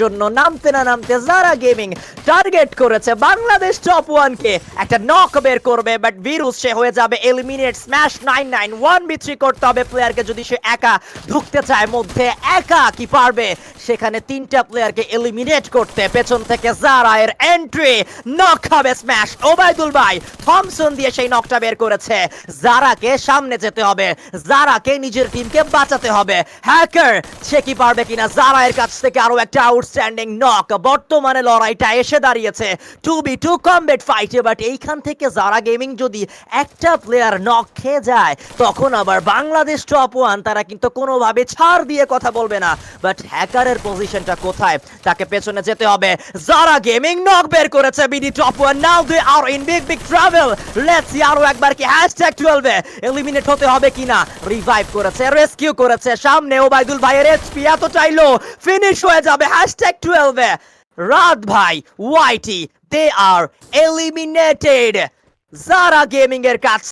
জন্য নামতে না নামতে যারা গেমিং টার্গেট করেছে বাংলাদেশ টপ ওয়ানকে একটা নক বের করবে বাট ভিরুস সে হয়ে যাবে eliminate smash nine nine one B three করতে হবে প্লেয়ারকে যদি সে একা ঢুকতে চায়, মধ্যে একা কি পারবে? সেখানে তিনটা প্লেয়ারকে এলিমিনেট করতে পেছন থেকে জারা এর এন্ট্রি নক হবে স্ম্যাশ ওবায়দুল ভাই থমসন দিয়ে সেই নকটা বের করেছে। জারাকে সামনে যেতে হবে। জারাকে নিজের টিমকে বাঁচাতে হবে। হ্যাকার সে কি পারবে কিনা? জারা এর কাছ থেকে আরও একটা আউটস্ট্যান্ডিং নক বর্তমানে লড়াইটা এসে দাঁড়িয়েছে। টু বি টু কমবেট ফাইটে বাট এইখান থেকে জারা গেমিং যদি একটা প্লেয়ার নক খেয়ে যায়, তখন আবার বাংলাদেশ টপ ওয়ান তারা কিন্তু কোনোভাবে ছাড় দিয়ে কথা বলবে না। বাট হ্যাকারের পজিশনটা কোথায়? তাকে পেছনে যেতে হবে। জারা গেমিং নক বের করেছে BD top one now they are in big big travel let's see আরও একবার কি হ্যাশট্যাগ 12 এ এলিমিনেট হতে হবে কিনা। রিভাইভ করেছে রেস্কিউ করেছে। সামনে ওবাইদুল ভাইয়ের এইচপি এত চাইলো। ফিনিশ হয়ে যাবে। হ্যাশট্যাগ 12 এ রাত ভাই ওয়াইটি দে আর এলিমিনেটেড জারা গেমিং এর কাছ